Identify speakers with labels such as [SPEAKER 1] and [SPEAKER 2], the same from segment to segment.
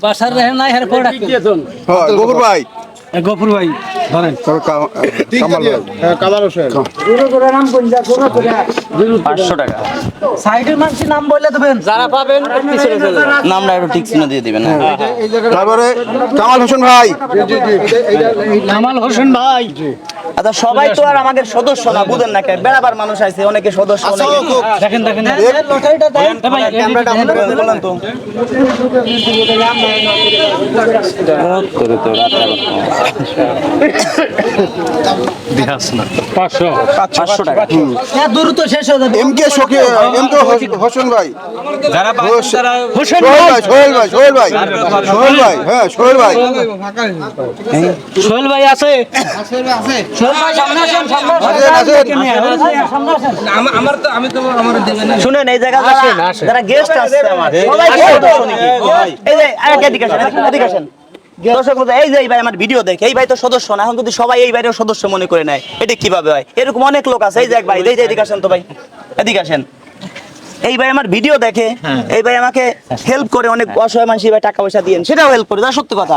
[SPEAKER 1] বাসার রেহে নাই হের পড়া
[SPEAKER 2] হ্যাঁ গোবর ভাই।
[SPEAKER 1] গফুর ভাই ধরেন।
[SPEAKER 2] তোর কা- কামাল ভাই।
[SPEAKER 3] কালার হোসেন।
[SPEAKER 4] পাঁচশো টাকা।
[SPEAKER 1] সাইডের মানুষের নাম বলে দেবেন। যারা পাবেন
[SPEAKER 4] নামটা একটু ঠিক চিহ্ন দিয়ে দিবেন হ্যাঁ।
[SPEAKER 2] তারপরে কামাল হোসেন ভাই।
[SPEAKER 1] কামাল হোসেন ভাই।
[SPEAKER 4] আচ্ছা সবাই তো আর আমাদের সদস্য না বুঝেন না কেন? বেড়াবার মানুষ আছে অনেকে সদস্য অনেকে
[SPEAKER 1] দেখেন দেখেন লটারিটা দেন। এ ভাই
[SPEAKER 4] বলেন তো।
[SPEAKER 1] হয়ে
[SPEAKER 2] কে কে হ্যাঁ সোহেল ভাই
[SPEAKER 1] আছে।
[SPEAKER 4] শুনেন এই জায়গা যারা গেস্ট আসছে এই যে এদিকে আসেন এদিকে- এদিকে আসেন। দর্শক এই যে এই ভাই আমার ভিডিও দেখে এই ভাই তো সদস্য না এখন যদি সবাই এই বাইরেও সদস্য মনে করে নেয়। এটা কীভাবে হয়? এরকম অনেক লোক আছে। এই যে এক ভাই এই যে এদিকে আসেন তো ভাই। এদিকে আসেন। এই ভাই আমার ভিডিও দেখে এই ভাই আমাকে হেল্প করে অনেক অসহায় মানুষ এই ভাই টাকা পয়সা দিয়েন। সেটাও হেল্প করে যা সত্যি কথা।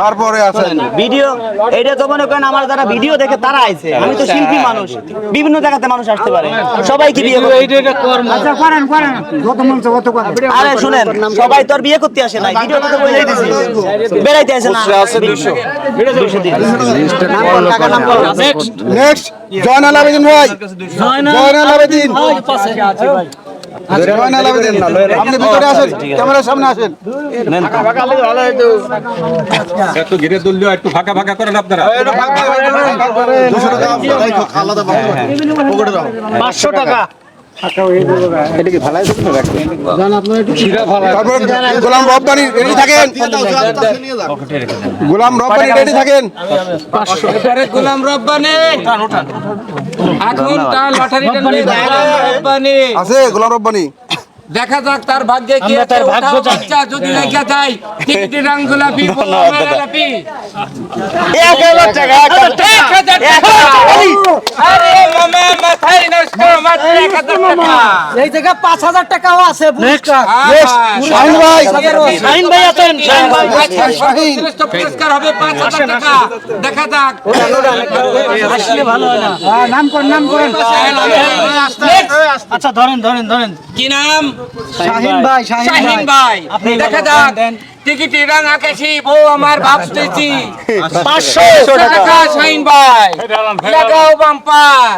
[SPEAKER 2] তারপরে আছেন
[SPEAKER 4] ভিডিও এটা তো মনে করেন আমার যারা ভিডিও দেখে তারা আইছে। আমি তো শিল্পী মানুষ। বিভিন্ন জায়গাতে মানুষ আসতে পারে। সবাই কি বিয়ে করে
[SPEAKER 1] এইটা এটা কর্ম।
[SPEAKER 4] আরে শুনেন সবাই তো আর বিয়ে করতে আসে না ভিডিও তো বলেই দিছি। বেড়াইতে আসে না। দুশো। দিন।
[SPEAKER 1] নেক্সট
[SPEAKER 2] নেক্সট জয়নাল আবেদিন ভাই। জয়নাল আবেদিন। আবেদিন আপনি ভিতরে আসেন ক্যামেরার সামনে আসেন।
[SPEAKER 5] একটু ঘিরে তুললেও একটু ফাঁকা ফাঁকা করেন আপনারা।
[SPEAKER 1] পাঁচশো টাকা।
[SPEAKER 2] গোলাম রব্বানি রেডি থাকেন? গোলাম রব্বানি রেডি থাকেন?
[SPEAKER 6] গোলাম রব্বানি। এখন তার লটারিটা নিয়ে গোলাম রব্বানি।
[SPEAKER 2] আছে গোলাম রব্বানি।
[SPEAKER 6] দেখা যাক তার ভাগ্যে কি আছে
[SPEAKER 1] তার ভাগ্য
[SPEAKER 6] বাচ্চা যদি লেখা যায় টিকিটি রং গোলাপি
[SPEAKER 4] টাকা টাকা।
[SPEAKER 6] আরে মামা মাথায় নষ্ট মাত্র টাকা
[SPEAKER 1] এই জায়গা টাকাও আছে পুরস্কার
[SPEAKER 2] শাহিন ভাই
[SPEAKER 1] শাহিন ভাই আছেন শাহিন ভাই
[SPEAKER 6] আচ্ছা, পুরস্কার হবে পাঁচ হাজার টাকা দেখা যাক
[SPEAKER 1] আসলে ভালো হয় না নাম করেন নাম করেন আচ্ছা ধরেন ধরেন ধরেন
[SPEAKER 6] কি নাম?
[SPEAKER 1] শাহিন ভাই শাহিন ভাই।
[SPEAKER 6] দেখা যাক। টিকিটি রং আকাশি বউ আমার ভাবতেছি
[SPEAKER 1] পাঁচশো
[SPEAKER 6] টাকা। শাহিন ভাই লাগাও বাম্পার।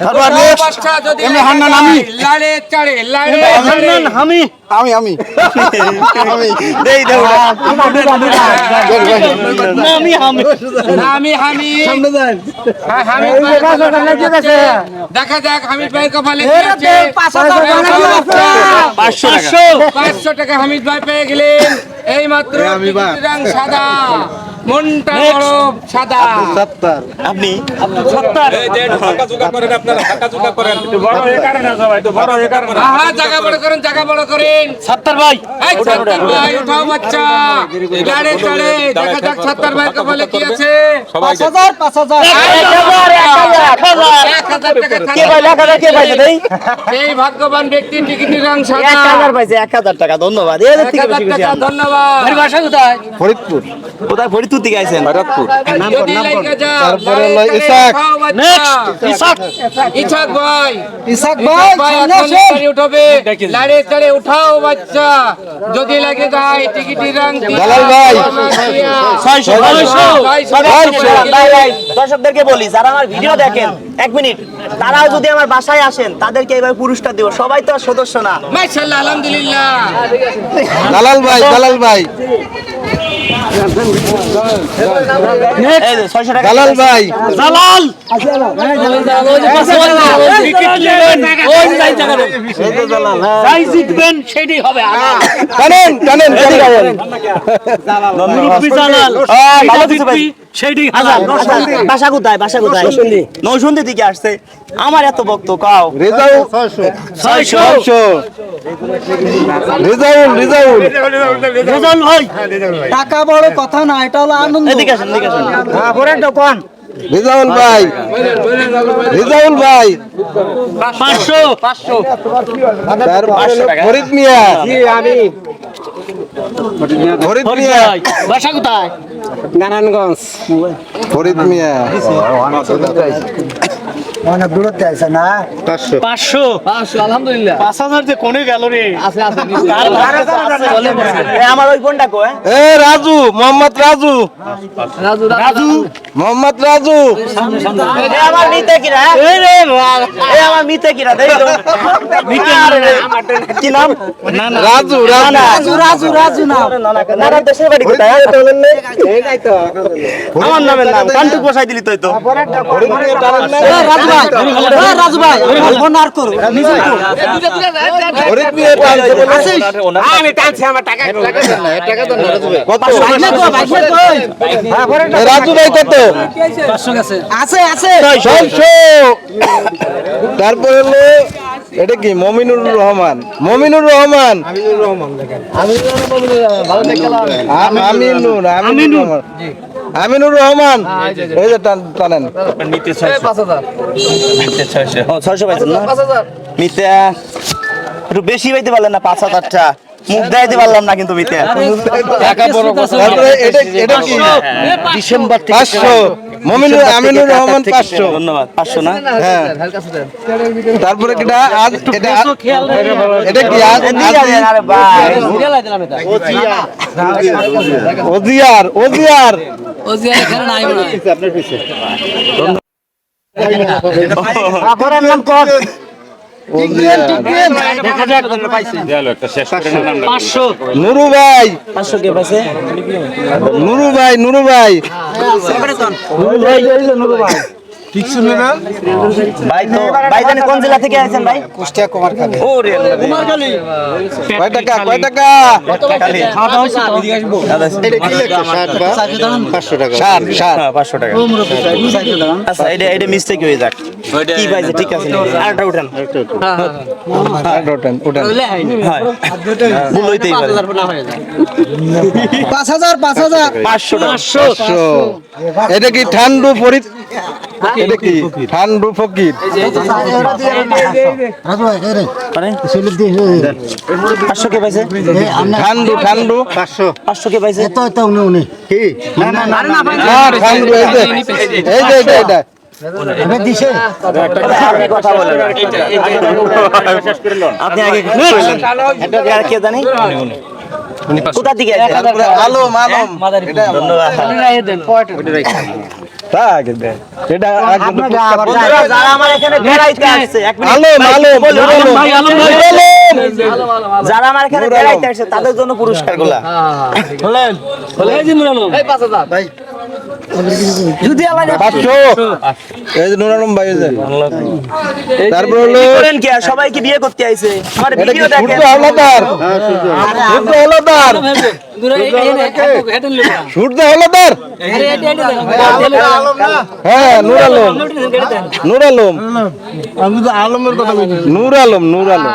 [SPEAKER 2] তারপর নেক্সট
[SPEAKER 6] বাচ্চা যদি
[SPEAKER 2] এমনি হান্নান আমি।
[SPEAKER 6] লাড়ে চাড়ে লাড়ে
[SPEAKER 1] হান্নান হামি
[SPEAKER 2] আমি আমি। আমি।
[SPEAKER 4] দেই দেও
[SPEAKER 1] হামি।
[SPEAKER 6] আমি হামি। হ্যাঁ, হামিদ দেখা যাক হামিদ ভাই কপালে
[SPEAKER 4] পাঁচশো টাকা।
[SPEAKER 6] পাঁচশো টাকা হামিদ ভাই পেয়ে গেলেন। এই মাত্র রং সাদা মনটা বড় সাদা। সত্তর।
[SPEAKER 4] আপনি?
[SPEAKER 5] ফাঁকা জোগা করেন আপনারা করেন।
[SPEAKER 6] আহা জায়গা বড় করেন। জায়গা বড় করেন।
[SPEAKER 1] সত্তর ভাই।
[SPEAKER 6] এই সত্তর ভাই উঠাও বাচ্চা। লাড়ে চাড়ে দেখা যাক সত্তর ভাই কপালে কি আছে।
[SPEAKER 1] পাঁচ হাজার পাঁচ হাজার।
[SPEAKER 6] এক হাজার
[SPEAKER 4] কে ভাই এক হাজার কে পাইছে দেই
[SPEAKER 6] এই ভাগ্যবান ব্যক্তি টিকিটের রং সাদা
[SPEAKER 4] এক হাজার পাইছে এক হাজার টাকা ধন্যবাদ এদের থেকে বেশি বেশি
[SPEAKER 6] ধন্যবাদ
[SPEAKER 1] বাড়ি বাসা কোথায়
[SPEAKER 2] ফরিদপুর
[SPEAKER 4] কোথায় ফরিদপুর থেকে আইছেন
[SPEAKER 6] যদি লাইকা যাও,
[SPEAKER 2] তারপরে হলো ইসাক।
[SPEAKER 1] নেক্সট ইসাক
[SPEAKER 6] ইসাক ভাই
[SPEAKER 1] ইসাক
[SPEAKER 6] ভাই
[SPEAKER 1] ভাই
[SPEAKER 6] এখন লটারি লাড়ে চাড়ে উঠাও বাচ্চা যদি লাগে যায় টিকিটি রং
[SPEAKER 2] দালাল ভাই।
[SPEAKER 1] ছয়শো ছয়শো
[SPEAKER 4] দর্শকদেরকে বলি যারা আমার ভিডিও দেখেন এক মিনিট। তারাও যদি আমার বাসায় আসেন তাদেরকে এইভাবে পুরস্কার দেবো। সবাই তো আর সদস্য না।
[SPEAKER 6] মাশাআল্লাহ আলহামদুলিল্লাহ।
[SPEAKER 2] দালাল ভাই দালাল ভাই।
[SPEAKER 4] এই যে 600 টাকা।
[SPEAKER 2] জালাল ভাই। টানেন টানেন টানেন
[SPEAKER 4] আহ, ভালো কিছু ভাই বাসা কোথায়? বাসা কোথায়? নৌসন্দি থেকে আসছে। আমার এত বক্ত কাও।
[SPEAKER 2] ছয়শো। রেজাউল রেজাউল।
[SPEAKER 1] টাকা বড় কথা না এটা হলো আনন্দ।
[SPEAKER 4] এদিকে আসেন এদিকে আসেন।
[SPEAKER 2] রেজাউল ভাই। রেজাউল ভাই। তারপরে হলো ফরিদ মিয়া। ফরিদ মিয়া
[SPEAKER 1] বাসা কোথায়? নারায়ণগঞ্জ।
[SPEAKER 2] ফরিদ মিয়া
[SPEAKER 1] অনেক দূরত্বে আছে না?
[SPEAKER 6] আলহামদুলিল্লাহ।
[SPEAKER 4] এ, আমার ওই ফোনটা কো?
[SPEAKER 2] এ রাজু মোহাম্মদ রাজু।
[SPEAKER 6] রাজু
[SPEAKER 2] মোহাম্মদ রাজু।
[SPEAKER 4] এ, আমার মিতে কিরা? এ, আমার মিতে কিরা? দেই তো। আরে, কি নাম?
[SPEAKER 2] রাজু রাজু
[SPEAKER 1] রাজু রাজু।
[SPEAKER 4] হ্যাঁ? আমার নামের নাম বসাই দিলি তুই তো?
[SPEAKER 1] রাজু ভাই রাজু ভাই
[SPEAKER 6] আমি টানছি আমার টাকা রাজু
[SPEAKER 2] কত
[SPEAKER 1] আছে আছে
[SPEAKER 2] তারপরে হলো এটা কি মমিনুর রহমান? মমিনুর রহমান? আম- আমিনুর আমিনুর রহমান। আমিনুর রহমান? এই যে টান- টানেন।
[SPEAKER 4] ছয়শো। পাইছেন না? মিতে একটু বেশি পাইতে পারলেন না পাঁচ হাজারটা মুখ দেখাইতে পারলাম না কিন্তু মিতে
[SPEAKER 2] এটা এটা কি? ডিসেম্বর পাঁচশো। মমিনুর আমিনুর রহমান পাঁচশো।
[SPEAKER 4] ধন্যবাদ। পাঁচশো না?
[SPEAKER 2] হ্যাঁ। তারপরে এটা আজ এটা এটা কি? আজ
[SPEAKER 4] দিয়ে যাবেন, আরে ভাই।
[SPEAKER 2] ওজিয়ার ওজিয়ার।
[SPEAKER 4] আপনার নাম কর।
[SPEAKER 2] নুরু ভাই
[SPEAKER 4] পাঁচশো ভাই
[SPEAKER 2] নুরু ভাই নুরু ভাই
[SPEAKER 4] ভাই তো ভাই জানি কোন জেলা থেকে আসছেন ভাই?
[SPEAKER 1] কুষ্টিয়া কুমারখালী।
[SPEAKER 4] ও রে
[SPEAKER 2] কয় টাকা কয় টাকা?
[SPEAKER 4] খালি।
[SPEAKER 2] ষাট ষাট
[SPEAKER 4] পাঁচশো টাকা। আচ্ছা এটা এটা মিস্টেক হয়ে যাক। কি পাইছে ঠিক আছে আরেকটা উঠান।
[SPEAKER 2] ওঠেন ওঠেন
[SPEAKER 4] হয় ভুল হইতেই পারে।
[SPEAKER 1] পাঁচ হাজার পাঁচ হাজার।
[SPEAKER 4] পাঁচশো টাকা।
[SPEAKER 2] পাঁচশো। এটা কি ঠান্ডু ফরিদ এটা কি ঠান্ডু ফকির
[SPEAKER 1] রাজু ভাই রে
[SPEAKER 4] মানে
[SPEAKER 1] সেলে দিয়ে
[SPEAKER 4] পাঁচশো কে পাইছে
[SPEAKER 2] ঠান্ডু ঠান্ডু পাঁচশো
[SPEAKER 4] পাঁচশো কে পাইছে
[SPEAKER 1] তো তো উনি উনি
[SPEAKER 2] হ্যাঁ ঠান্ডু এই যে এই যে এটা এটা
[SPEAKER 4] আপনি কথা আগে কে জানি কোথা থেকে
[SPEAKER 1] আপনারা আবার
[SPEAKER 4] বন্ধুরা, যারা আমার এখানে বেড়াইতে আসছে তাদের জন্য পুরস্কারগুলা যদি আল্লাহ
[SPEAKER 2] পাঁচশো এই যে নুর ভাই যে তারপর হলো
[SPEAKER 4] করেন কি আর সবাই কি বিয়ে করতে আইছে আমার
[SPEAKER 2] এটা কি
[SPEAKER 4] ভিডিও দেখেন
[SPEAKER 2] সূর্য হলদার সূর্য হলদার সূর্য হলদার হ্যাঁ নূর আলম নূর আলম আমি তো আলমের কথা বলছি নূর আলম নূর আলম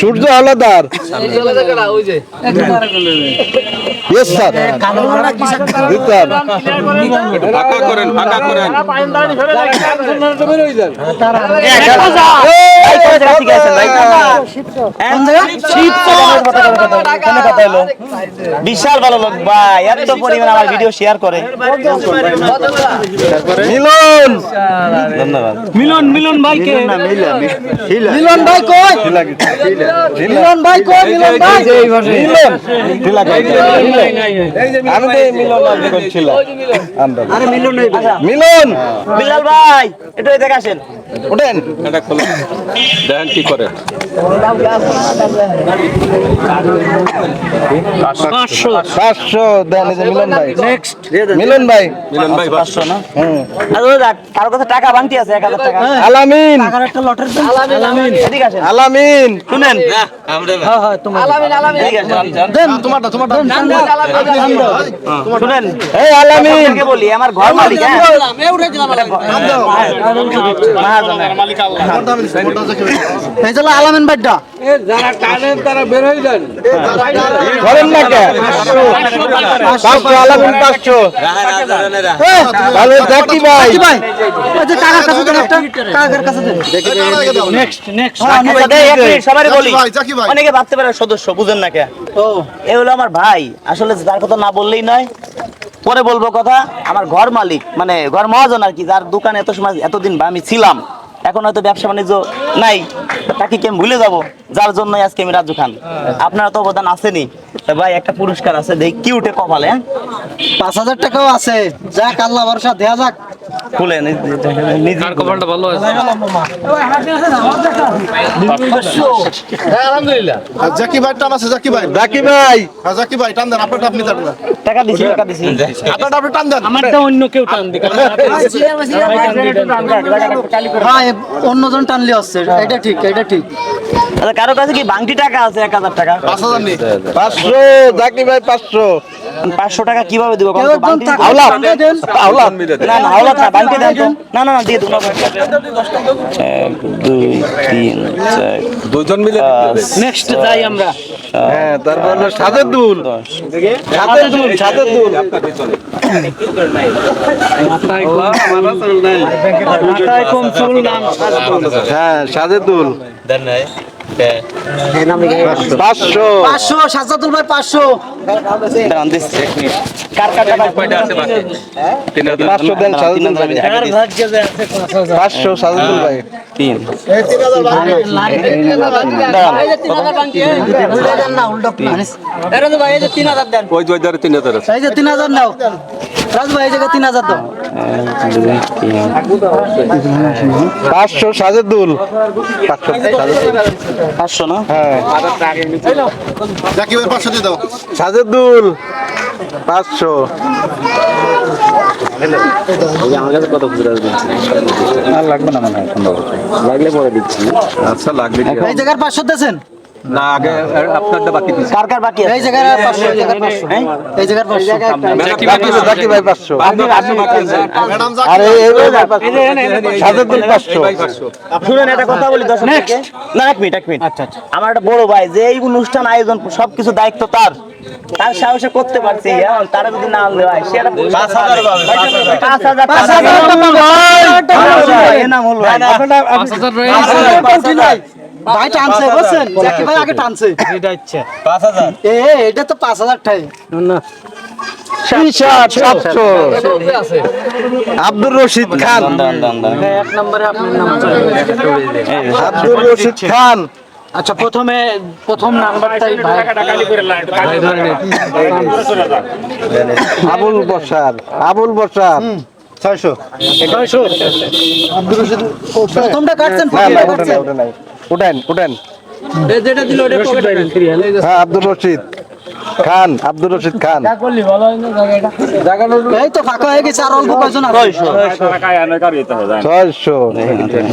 [SPEAKER 2] সূর্য হলদার ইয়েস স্যার জি স্যার
[SPEAKER 5] ফাঁকা করেন ফাঁকা করেন?
[SPEAKER 4] হ্যাঁ? বিশাল ভালো লোক ভাই এত পরিমাণ আমার ভিডিও শেয়ার করে
[SPEAKER 2] মিলন
[SPEAKER 4] ধন্যবাদ
[SPEAKER 1] মিলন মিলন ভাই কে মিলন ভাই কই মিলন ভাই কই মিলন ভাই
[SPEAKER 2] মিলন। আমি তো মিলন করছিলাম।
[SPEAKER 1] আরে মিলন
[SPEAKER 2] মিলন!
[SPEAKER 4] বিলাল ভাই একটু এদিকে আসেন।
[SPEAKER 5] খোলো। দেখেন কি করে?
[SPEAKER 2] পাঁচশো। দেন মিলন ভাই। মিলন ভাই।
[SPEAKER 5] মিলন ভাই
[SPEAKER 4] পাঁচশো না?
[SPEAKER 2] হুম।
[SPEAKER 4] আর ওই দেখ, কারও কাছে টাকা বাংটি আছে এক হাজার টাকা।
[SPEAKER 2] আলামিন। আলামিন
[SPEAKER 4] শুনেন। এদিকে আসেন। শুনেন।
[SPEAKER 2] এই আলামিন।
[SPEAKER 4] আপনাকে বলি আমার ঘর মালিক হ্যাঁ।
[SPEAKER 1] এই চলো আলামিন বাড্ডা
[SPEAKER 6] যারা টানেন তারা বের হয়ে যান।
[SPEAKER 2] ধরেন না কে পাঁচশো আলামিন পাঁচশো। তাহলে জাকি ভাই।
[SPEAKER 1] ভাই। ওই যে টাকার কাছে দেন একটা টাকার কাছে দেন। নেক্সট নেক্সট
[SPEAKER 4] সবাই বলি। অনেকে ভাবতে পারে সদস্য বুঝেন না কে। এ হলো আমার ভাই। আসলে তার কথা না বললেই নয়। পরে বলব কথা আমার ঘর মালিক মানে ঘর মহাজন আর কি যার দোকানে এত সময় এতদিন বা আমি ছিলাম এখন হয়তো ব্যবসা বাণিজ্য নাই তাকে কি ভুলে যাব? যার জন্য আজকে আমি রাজু খান। আপনারা তো অবদান আসেনি ভাই একটা পুরস্কার আছে দেখ কি উঠে কপালে হ্যাঁ?
[SPEAKER 1] পাঁচ হাজার টাকাও আছে। যাক আল্লাহ ভরসা দেয়া যাক।
[SPEAKER 4] খুলে নিজে
[SPEAKER 6] কপালটা ভালো আছে
[SPEAKER 3] জাকি ভাই টান আছে জাকি ভাই।
[SPEAKER 2] জাকি ভাই।
[SPEAKER 3] হ্যাঁ জাকি ভাই টান দেন আপনারটা আপনি টান
[SPEAKER 4] টাকা দিছি টাকা দিছি।
[SPEAKER 3] আপনারটা আপনি টান দেন।
[SPEAKER 6] আমারটা অন্য কেউ টান দিকে
[SPEAKER 1] ভাই অন্যজন টানলে আসছে এটা ঠিক এটা ঠিক।
[SPEAKER 4] আচ্ছা কারও কাছে কি বাংটি টাকা আছে এক হাজার টাকা?
[SPEAKER 3] পাঁচ হাজার
[SPEAKER 2] পাঁচশো জাকি ভাই পাঁচশো।
[SPEAKER 4] পাঁচশো টাকা কীভাবে দিব?
[SPEAKER 1] কেউ একজন টাকা
[SPEAKER 2] আওলাদ
[SPEAKER 4] না না হাওলাত না বাংটি দেন তো। না না না দিয়ে দেবো এক দুই তিন চার
[SPEAKER 5] মিলে
[SPEAKER 6] নেক্সট যাই আমরা।
[SPEAKER 2] হ্যাঁ তারপর
[SPEAKER 6] মাথায় কম চুল নাম
[SPEAKER 2] হ্যাঁ সাজাদুল
[SPEAKER 1] ভাই পাঁচশো।
[SPEAKER 5] বাকি। তিন হাজার
[SPEAKER 2] পাঁচশো ভাই। পাঁচশো সাজেদুল ভাই।
[SPEAKER 4] তিন
[SPEAKER 5] হাজার
[SPEAKER 1] নাও। রাজু ভাই তিন হাজার দাও।
[SPEAKER 2] পাঁচশো পাঁচশো
[SPEAKER 4] না
[SPEAKER 2] হ্যাঁ
[SPEAKER 3] জাকি পাঁচশো দিয়ে দাও
[SPEAKER 2] সাজেদুল পাঁচশো। আর লাগবে না মনে হয় লাগলে পরে দিচ্ছি। আচ্ছা লাগবে।
[SPEAKER 1] এই জায়গার পাঁচশো দিয়েছেন?
[SPEAKER 5] না আগে আপনারটা বাকি দিচ্ছি
[SPEAKER 4] কার কার বাকি আছে?
[SPEAKER 1] এই জায়গার পাঁচশো এই জায়গার পাঁচশো। এই জায়গার পাঁচশো।
[SPEAKER 2] জাকি জাকি ভাই পাঁচশো।
[SPEAKER 3] ম্যাডাম
[SPEAKER 2] আর এই এই ভাই পাঁচশো। সাজেদুল পাঁচশো।
[SPEAKER 4] শুনেন একটা কথা বলি দর্শক না এক মিনিট এক মিনিট। আচ্ছা আচ্ছা। আমার একটা বড় ভাই যে এই অনুষ্ঠান আয়োজন সবকিছু দায়িত্ব তার। তার সাহসে করতে পারছি এখন তারা যদি না আনলে ভাই সে একটা পাঁচ হাজার পাঁচ হাজার
[SPEAKER 1] পাঁচ হাজার টাকা। ভাই।
[SPEAKER 4] এনাম হলো
[SPEAKER 6] পাঁচ হাজার।
[SPEAKER 1] ভাই। টানছে বুঝছেন? জাকি ভাই আগে টানছে। এ এ, এটা তো পাঁচ হাজার টাই
[SPEAKER 2] টি-শার্ট আব্দুর রশিদ খান।
[SPEAKER 4] দান দান দান
[SPEAKER 1] এক নম্বরে আপনার নাম
[SPEAKER 2] আব্দুর রশিদ খান।
[SPEAKER 1] আচ্ছা প্রথমে প্রথম নাম্বারটাই
[SPEAKER 2] আবুল বসার আবুল বসার। ছয়শো।
[SPEAKER 1] কাটছেন
[SPEAKER 2] না না
[SPEAKER 1] প্রথমটা কাটছেন
[SPEAKER 2] ওটা নাই। উঠেন উঠেন।
[SPEAKER 6] যেটা দিল ওটা পকেট
[SPEAKER 2] হ্যাঁ। আব্দুর রশিদ। খান আব্দুর রশিদ খান।
[SPEAKER 1] এই তো ফাঁকা হয়ে গেছে আর অল্প কয়জন
[SPEAKER 2] ছয়শো।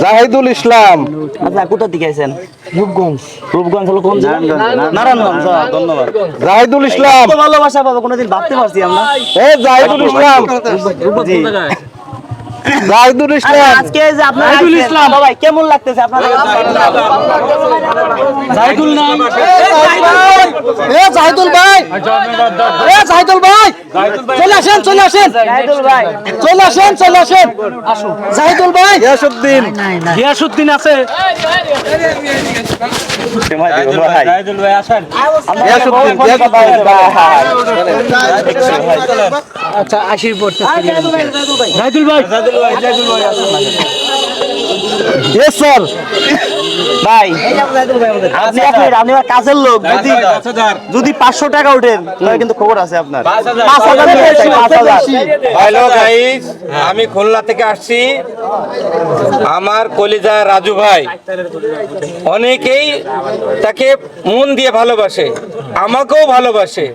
[SPEAKER 2] জাহিদুল ইসলাম।
[SPEAKER 4] আচ্ছা কোথা থেকে আইছেন? রূপগঞ্জ। রূপগঞ্জ হলো কোন নারায়ণগঞ্জ। হ্যাঁ, ধন্যবাদ।
[SPEAKER 2] জাহিদুল ইসলাম।
[SPEAKER 4] ভালোবাসা পাবো কোনোদিন ভাবতে পারছি আমরা।
[SPEAKER 2] এ জাহিদুল ইসলাম
[SPEAKER 4] জি।
[SPEAKER 2] জাহিদুল
[SPEAKER 4] আরে
[SPEAKER 2] ইসলাম
[SPEAKER 4] আজকে যে আপনারা ইসলাম। ভাই কেমন লাগতেছে আপনাদের?
[SPEAKER 1] জাহিদুল নাম এ জাহিদুল ভাই। এ জাহিদুল ভাই। চলে আসেন চলে আসেন।
[SPEAKER 4] জাহিদুল ভাই।
[SPEAKER 1] চলে আসেন চলে আসেন। জাহিদুল ভাই। আছে। আচ্ছা আশির পর জাহিদুল ভাই জাহিদুল ভাই।
[SPEAKER 2] ইয়েস স্যার
[SPEAKER 4] ভাই আপনি মিনিট, আপনি আমার কাছের লোক। যদি যদি পাঁচশো টাকা ওঠেন তাহলে কিন্তু খবর আছে আপনার। পাঁচ হাজার। নিয়ে যাই, পাঁচ হাজার।
[SPEAKER 6] হ্যালো গাইস আমি খুলনা থেকে আসছি। আমার কলিজা রাজু ভাই। অনেকেই তাকে মন দিয়ে ভালোবাসে আমাকেও ভালোবাসে।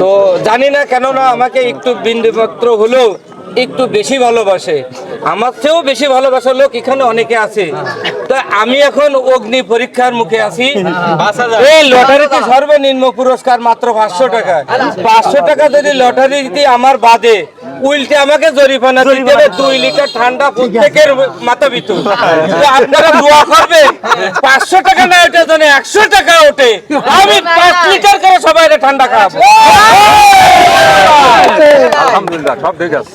[SPEAKER 6] তো জানি না কেননা আমাকে একটু বিন্দুমাত্র হলেও একটু বেশি ভালোবাসে। আমার চেয়েও বেশি ভালোবাসার লোক এখানে অনেকে আছে। তো আমি এখন অগ্নি পরীক্ষার মুখে আছি। এই লটারিতে সর্বনিম্ন পুরস্কার মাত্র পাঁচশো টাকা। পাঁচশো টাকা যদি লটারি আমার বাদে উল্টে আমাকে জরিমানা দিতে হবে দুই লিটার ঠান্ডা প্রত্যেকের মাথা ভিতর আপনারা দোয়া করবেন পাঁচশো টাকা না ওঠে যেন একশো টাকা ওঠে। আমি পাঁচ লিটার করে সবাই ঠান্ডা খাব
[SPEAKER 5] আলহামদুলিল্লাহ সব ঠিক আছে।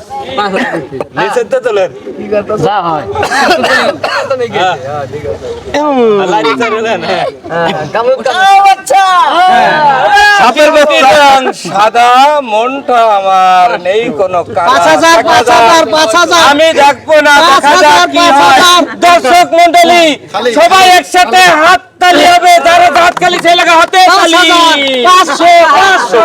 [SPEAKER 6] সাদা মনটা আমার নেই কোনো কালা।
[SPEAKER 1] পাঁচ হাজার, পাঁচ হাজার, পাঁচ হাজার।
[SPEAKER 6] আমি দেখব না হয়। দর্শক মন্ডলী সবাই একসাথে হাত তালি হবে যারা খালি সেই লাগা হাতে
[SPEAKER 1] হাজার, পাঁচশো পাঁচশো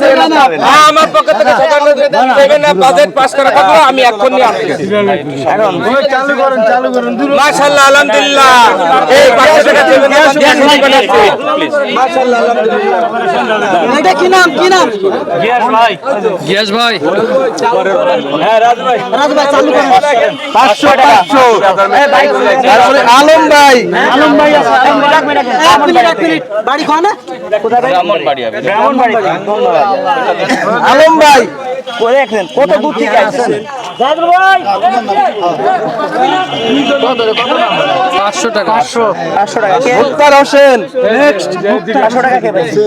[SPEAKER 4] ছেলে।
[SPEAKER 6] হ্যাঁ, আমার পক্ষ থেকে না বাজেট পাস করা থাকল আমি এখন নিয়ে আলহামদুলিল্লাহ। এই পাঁচশো টাকা দেবেন
[SPEAKER 1] নাম কি নাম? রাজু ভাই চালু করেন।
[SPEAKER 2] পাঁচশো পাঁচশো তারপরে আলম ভাই।
[SPEAKER 1] আলম ভাই এক মিনিট এক মিনিট বাড়ি খাওয়া না
[SPEAKER 2] আলম ভাই।
[SPEAKER 4] করে কত দূর থেকে আসছেন? পাঁচশো টাকা।
[SPEAKER 2] মুক্তার হোসেন।
[SPEAKER 4] পাঁচশো টাকা কে পাইছে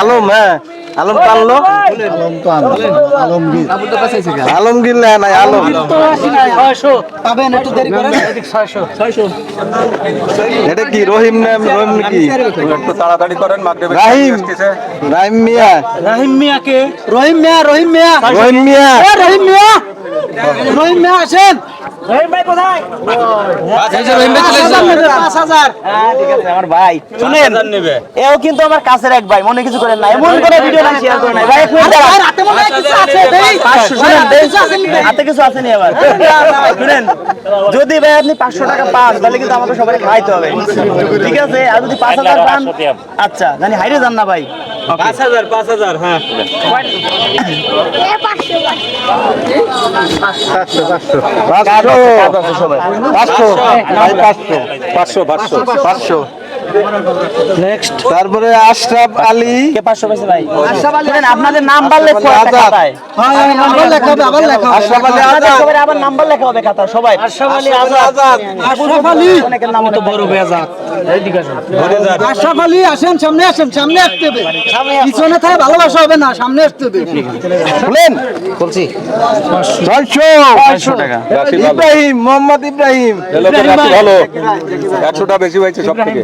[SPEAKER 2] আলম হ্যাঁ আলম আলমগীর না নাই আলম এটা কি রহিম নাম রহিম
[SPEAKER 5] একটু তাড়াতাড়ি করেন মাগরিবের
[SPEAKER 2] রাহিম রাহিম মিয়া
[SPEAKER 1] রহিম মিয়া কে রহিম মিয়া রহিম মিয়া
[SPEAKER 2] রহিম মিয়া
[SPEAKER 1] রহিম মিয়া রহিম মিয়া এই যে রহিম ভাই চলে এসেছে। পাঁচ হাজার।
[SPEAKER 4] হ্যাঁ ঠিক আছে আমার ভাই। শুনেন এও কিন্তু আমার কাছের এক ভাই মনে কিছু করেন না এমন করে ভিডিও না শেয়ার করে ভাই এক মিনিট
[SPEAKER 1] আরে
[SPEAKER 4] দাঁড়ান।
[SPEAKER 1] ভাই, রাতে মনে হয় কিছু আছে দেই
[SPEAKER 4] পাঁচশো শুনেন
[SPEAKER 1] রাতে
[SPEAKER 4] দেন।
[SPEAKER 1] কিছু আছে নি দেই?
[SPEAKER 4] হাতে কিছু আছে আবার শুনেন যদি ভাই আপনি পাঁচশো টাকা পান তাহলে কিন্তু আমাকে সবাই খাইতে হবে। ঠিক আছে আর যদি পাঁচ হাজার পান আচ্ছা জানি হাইরে যান না ভাই।
[SPEAKER 2] পাঁচশো পাঁচশো। পাঁচশো।
[SPEAKER 5] পাঁচশো।
[SPEAKER 2] নেক্সট তারপরে আশরাফ আলী।
[SPEAKER 4] পাঁচশো পাইছে ভাই? আপনাদের
[SPEAKER 2] আজাদ।
[SPEAKER 4] খাতায়।
[SPEAKER 1] হ্যাঁ হ্যাঁ, আবার
[SPEAKER 4] নাম্বার লেখা হবে সবাই আশরাফ আলী
[SPEAKER 2] আজাদ।
[SPEAKER 1] আশরাফ আলী।
[SPEAKER 4] অনেকের নাম তো বড় বেজাত
[SPEAKER 1] আশরাফ আলী আসেন সামনে আসেন সামনে আসতে হবে। পিছনে থাকে ভালোবাসা হবে না সামনে আসতে হবে।
[SPEAKER 2] বলেন। বলছি। ছয়শো।
[SPEAKER 4] টাকা।
[SPEAKER 2] ইব্রাহিম মোহাম্মদ ইব্রাহিম।
[SPEAKER 5] ভালো। একশোটা বেশি হয়েছে সব থেকে।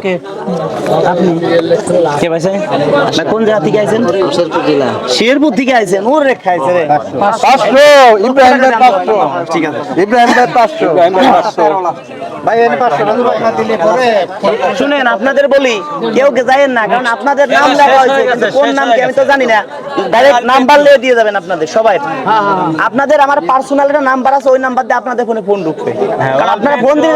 [SPEAKER 4] কে পাইছে না কোন জায়গা থেকে আইছেন? শেরপুর জেলা। শেরপুর থেকে আইছেন। ওর রে খাইছে রে।
[SPEAKER 2] পাঁচশো। ইব্রাহিম ভাই
[SPEAKER 4] ঠিক আছে।
[SPEAKER 2] ইব্রাহিম ভাই পাঁচশো।
[SPEAKER 4] শুনেন আপনাদের বলি কেউ কে যায়েন না কারণ আপনাদের নাম লেখা হয়েছে কিন্তু কোন নাম কি আমি তো জানি না। ডাইরেক্ট নাম্বার লিয়ে দিয়ে যাবেন আপনাদের সবাই। আপনাদের আমার পার্সোনাল একটা নাম্বার আছে ওই নাম্বার দিয়ে আপনাদের ফোনে ফোন ঢুকবে কারণ আপনারা ফোন দিয়ে